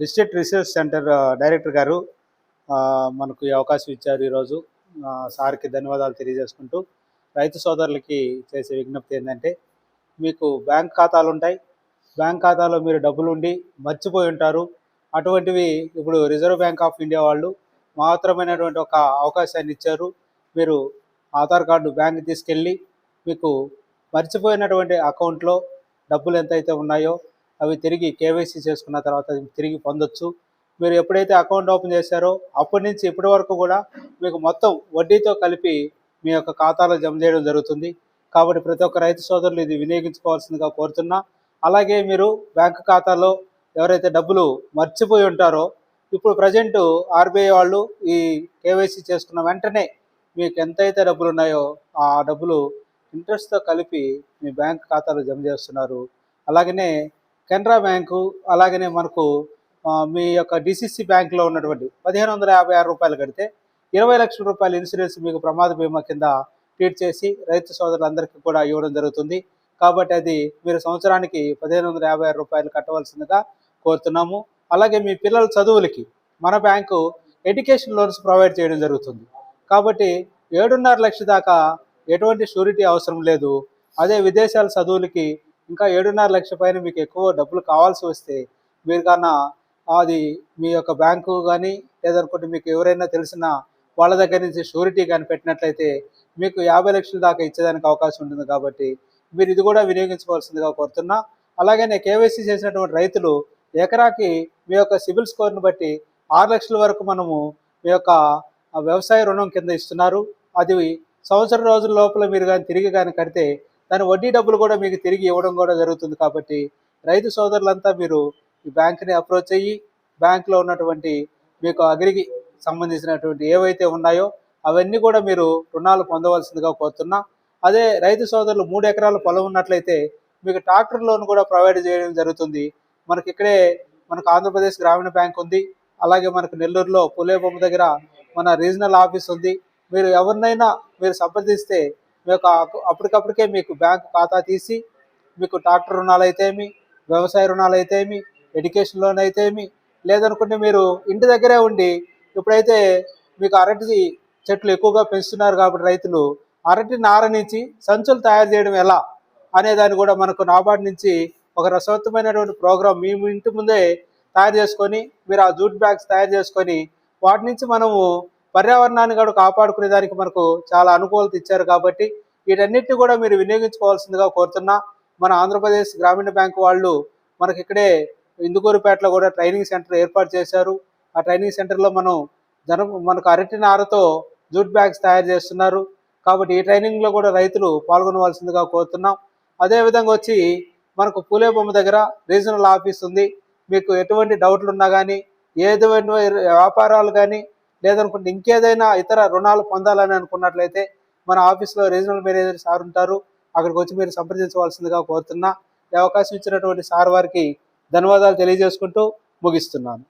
District research centre director గారు మనకు ఈ అవకాశం ఇచ్చారు ఈరోజు. సార్కి ధన్యవాదాలు తెలియజేసుకుంటూ రైతు సోదరులకి చేసే విజ్ఞప్తి ఏంటంటే మీకు బ్యాంక్ ఖాతాలు ఉంటాయి. బ్యాంక్ ఖాతాలో మీరు డబ్బులు ఉండి మర్చిపోయి ఉంటారు. అటువంటివి ఇప్పుడు రిజర్వ్ బ్యాంక్ ఆఫ్ ఇండియా వాళ్ళు మాత్రమైనటువంటి ఒక అవకాశాన్ని ఇచ్చారు. మీరు ఆధార్ కార్డు బ్యాంక్ తీసుకెళ్ళి మీకు మర్చిపోయినటువంటి అకౌంట్లో డబ్బులు ఎంతైతే ఉన్నాయో అవి తిరిగి కేవైసీ చేసుకున్న తర్వాత తిరిగి పొందొచ్చు. మీరు ఎప్పుడైతే అకౌంట్ ఓపెన్ చేశారో అప్పటి నుంచి ఇప్పటి వరకు కూడా మీకు మొత్తం వడ్డీతో కలిపి మీ యొక్క ఖాతాలో జమ చేయడం జరుగుతుంది. కాబట్టి ప్రతి ఒక్క రైతు సోదరులు ఇది వినియోగించుకోవాల్సిందిగా కోరుతున్నా. అలాగే మీరు బ్యాంక్ ఖాతాలో ఎవరైతే డబ్బులు మర్చిపోయి ఉంటారో ఇప్పుడు ప్రజెంట్ ఆర్బీఐ వాళ్ళు ఈ కేవైసీ చేసుకున్న వెంటనే మీకు ఎంతైతే డబ్బులు ఉన్నాయో ఆ డబ్బులు ఇంట్రెస్ట్తో కలిపి మీ బ్యాంక్ ఖాతాలో జమ చేస్తున్నారు. అలాగనే కెనరా బ్యాంకు అలాగనే మనకు మీ యొక్క డిసిసి బ్యాంకులో ఉన్నటువంటి పదిహేను వందల యాభై ఆరు రూపాయలు కడితే ఇరవై లక్షల రూపాయల ఇన్సూరెన్స్ మీకు ప్రమాద బీమా కింద ట్రీట్ చేసి రైతు సోదరులందరికీ కూడా ఇవ్వడం జరుగుతుంది. కాబట్టి అది మీరు సంవత్సరానికి పదిహేను వందల యాభై ఆరు రూపాయలు కట్టవలసిందిగా కోరుతున్నాము. అలాగే మీ పిల్లల చదువులకి మన బ్యాంకు ఎడ్యుకేషన్ లోన్స్ ప్రొవైడ్ చేయడం జరుగుతుంది. కాబట్టి ఏడున్నర లక్ష దాకా ఎటువంటి షూరిటీ అవసరం లేదు. అదే విదేశాల చదువులకి ఇంకా ఏడున్నర లక్ష పైన మీకు ఎక్కువ డబ్బులు కావాల్సి వస్తే మీరు కన్నా అది మీ యొక్క బ్యాంకు కానీ లేదనుకుంటే మీకు ఎవరైనా తెలిసిన వాళ్ళ దగ్గర నుంచి షూరిటీ కానీ పెట్టినట్లయితే మీకు యాభై లక్షల దాకా ఇచ్చేదానికి అవకాశం ఉంటుంది కాబట్టి మీరు ఇది కూడా వినియోగించుకోవాల్సిందిగా కోరుతున్నా. అలాగనే కేవైసీ చేసినటువంటి రైతులు ఎకరాకి మీ యొక్క సిబిల్ స్కోర్ని బట్టి ఆరు లక్షల వరకు మనము మీ యొక్క వ్యవసాయ రుణం కింద ఇస్తున్నారు. అది సంవత్సరం రోజుల లోపల మీరు కానీ తిరిగి కానీ కడితే దాని వడ్డీ డబ్బులు కూడా మీకు తిరిగి ఇవ్వడం కూడా జరుగుతుంది కాబట్టి రైతు సోదరులంతా మీరు ఈ బ్యాంక్ని అప్రోచ్ అయ్యి బ్యాంకులో ఉన్నటువంటి మీకు అగ్రికి సంబంధించినటువంటి ఏవైతే ఉన్నాయో అవన్నీ కూడా మీరు రుణాలు పొందవలసిందిగా కోరుతున్నా. అదే రైతు సోదరులు మూడు ఎకరాల పొలం ఉన్నట్లయితే మీకు ట్రాక్టర్ లోన్ కూడా ప్రొవైడ్ చేయడం జరుగుతుంది. మనకి ఇక్కడే మనకు ఆంధ్రప్రదేశ్ గ్రామీణ బ్యాంక్ ఉంది. అలాగే మనకు నెల్లూరులో పులేబొమ్మ దగ్గర మన రీజనల్ ఆఫీస్ ఉంది. మీరు ఎవరినైనా మీరు సంప్రదిస్తే మీకు అప్పటికప్పటికే మీకు బ్యాంక్ ఖాతా తీసి మీకు ట్రాక్టర్ రుణాలు అయితేమి వ్యవసాయ రుణాలు అయితేమి ఎడ్యుకేషన్ లోన్ అయితేమి లేదనుకుంటే మీరు ఇంటి దగ్గరే ఉండి ఇప్పుడైతే మీకు అరటి చెట్లు ఎక్కువగా పెంచుతున్నారు కాబట్టి రైతులు అరటి నార నుంచి సంచులు తయారు చేయడం ఎలా అనే దాన్ని కూడా మనకు నాబార్డు నుంచి ఒక రసవంతమైనటువంటి ప్రోగ్రామ్ మీ ఇంటి ముందే తయారు చేసుకొని మీరు ఆ జూట్ బ్యాగ్స్ తయారు చేసుకొని వాటి నుంచి మనము పర్యావరణాన్ని కూడా కాపాడుకునే దానికి మనకు చాలా అనుకూలత ఇచ్చారు కాబట్టి వీటన్నిటిని కూడా మీరు వినియోగించుకోవాల్సిందిగా కోరుతున్నా. మన ఆంధ్రప్రదేశ్ గ్రామీణ బ్యాంక్ వాళ్ళు మనకి ఇక్కడే ఇందుకూరుపేటలో కూడా ట్రైనింగ్ సెంటర్ ఏర్పాటు చేశారు. ఆ ట్రైనింగ్ సెంటర్లో మనం జన మనకు అరటి నారతో జూట్ బ్యాగ్స్ తయారు చేస్తున్నారు. కాబట్టి ఈ ట్రైనింగ్లో కూడా రైతులు పాల్గొనవలసిందిగా కోరుతున్నాం. అదేవిధంగా వచ్చి మనకు పూలే బొమ్మ దగ్గర రీజనల్ ఆఫీస్ ఉంది. మీకు ఎటువంటి డౌట్లు ఉన్నా కానీ ఏదైనా వ్యాపారాలు కానీ లేదనుకుంటే ఇంకేదైనా ఇతర రుణాలు పొందాలని అనుకున్నట్లయితే మన ఆఫీస్లో రీజనల్ మేనేజర్ సార్ ఉంటారు. అక్కడికి వచ్చి మీరు సంప్రదించవలసిందిగా కోరుతున్నా. ఈ అవకాశం ఇచ్చినటువంటి సార్ వారికి ధన్యవాదాలు తెలియజేసుకుంటూ ముగిస్తున్నాను.